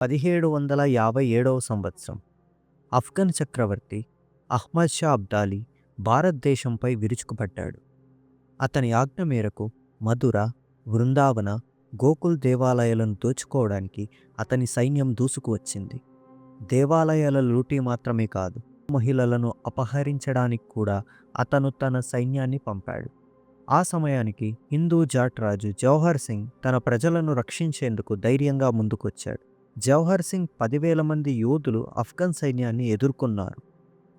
పదిహేడు వందల యాభై ఏడవ సంవత్సరం. ఆఫ్ఘన్ చక్రవర్తి అహ్మద్ షా అబ్దాలీ భారతదేశంపై విరుచుకుపడ్డాడు. అతని ఆజ్ఞ మేరకు మధుర బృందావన గోకుల్ దేవాలయాలను దోచుకోవడానికి అతని సైన్యం దూసుకువచ్చింది దేవాలయాల లూటీ మాత్రమే కాదు మహిళలను అపహరించడానికి కూడా అతను తన సైన్యాన్ని పంపాడు. ఆ సమయానికి హిందూ జాట్ రాజు జవహర్ సింగ్ తన ప్రజలను రక్షించేందుకు ధైర్యంగా ముందుకొచ్చాడు. జవహర్ సింగ్ పదివేల మంది యోధులు ఆఫ్ఘన్ సైన్యాన్ని ఎదుర్కొన్నారు.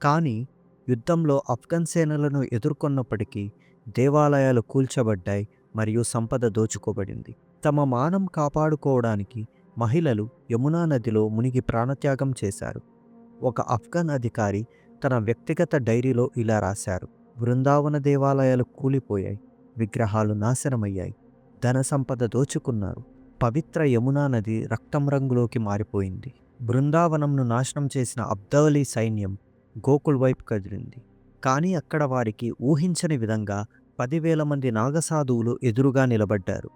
కానీ యుద్ధంలో ఆఫ్ఘన్ సేనలను ఎదుర్కొన్నప్పటికీ దేవాలయాలు కూల్చబడ్డాయి మరియు సంపద దోచుకోబడింది. తమ మానం కాపాడుకోవడానికి మహిళలు యమునా నదిలో మునిగి ప్రాణత్యాగం చేశారు. ఒక ఆఫ్ఘన్ అధికారి తన వ్యక్తిగత డైరీలో ఇలా రాశారు బృందావన దేవాలయాలు కూలిపోయాయి విగ్రహాలు నాశనమయ్యాయి ధన సంపద దోచుకున్నారు. పవిత్ర యమునా నది రక్తం రంగులోకి మారిపోయింది. బృందావనంను నాశనం చేసిన అబ్దాలీ సైన్యం గోకుల్ వైపు కదిలింది. కానీ అక్కడ వారికి ఊహించని విధంగా పదివేల మంది నాగసాధువులు ఎదురుగా నిలబడ్డారు.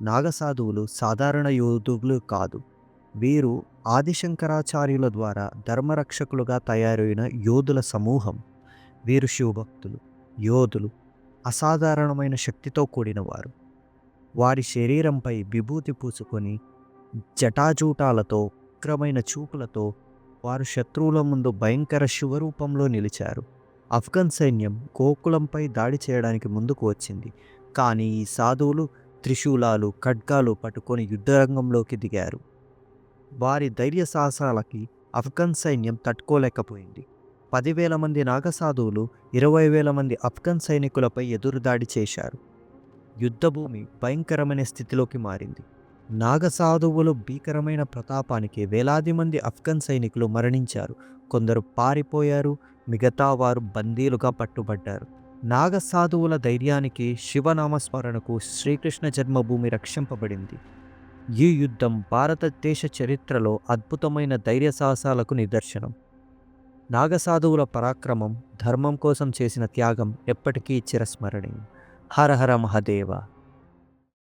నాగసాధువులు సాధారణ యోధువులు కాదు. వీరు ఆదిశంకరాచార్యుల ద్వారా ధర్మరక్షకులుగా తయారైన యోధుల సమూహం. వీరు శివభక్తులు యోధులు అసాధారణమైన శక్తితో కూడినవారు. వారి శరీరంపై విభూతి పూసుకొని జటాజూటాలతో ఉగ్రమైన చూపులతో వారు శత్రువుల ముందు భయంకర శివరూపంలో నిలిచారు. ఆఫ్ఘన్ సైన్యం గోకులంపై దాడి చేయడానికి ముందుకు వచ్చింది. కానీ ఈ సాధువులు త్రిశూలాలు ఖడ్గాలు పట్టుకొని యుద్ధరంగంలోకి దిగారు. వారి ధైర్య సాహసాలకి ఆఫ్ఘన్ సైన్యం తట్టుకోలేకపోయింది. పదివేల మంది నాగసాధువులు ఇరవై వేల మంది ఆఫ్ఘన్ సైనికులపై ఎదురుదాడి చేశారు. యుద్ధభూమి భయంకరమైన స్థితిలోకి మారింది. నాగసాధువులు భీకరమైన ప్రతాపానికి వేలాది మంది ఆఫ్ఘన్ సైనికులు మరణించారు. కొందరు పారిపోయారు మిగతా వారు బందీలుగా పట్టుబడ్డారు. నాగసాధువుల ధైర్యానికి శివనామస్మరణకు శ్రీకృష్ణ జన్మభూమి రక్షింపబడింది. ఈ యుద్ధం భారతదేశ చరిత్రలో అద్భుతమైన ధైర్య సాహసాలకు నిదర్శనం. నాగసాధువుల పరాక్రమం ధర్మం కోసం చేసిన త్యాగం ఎప్పటికీ చిరస్మరణీయం. हर हर महादेवा।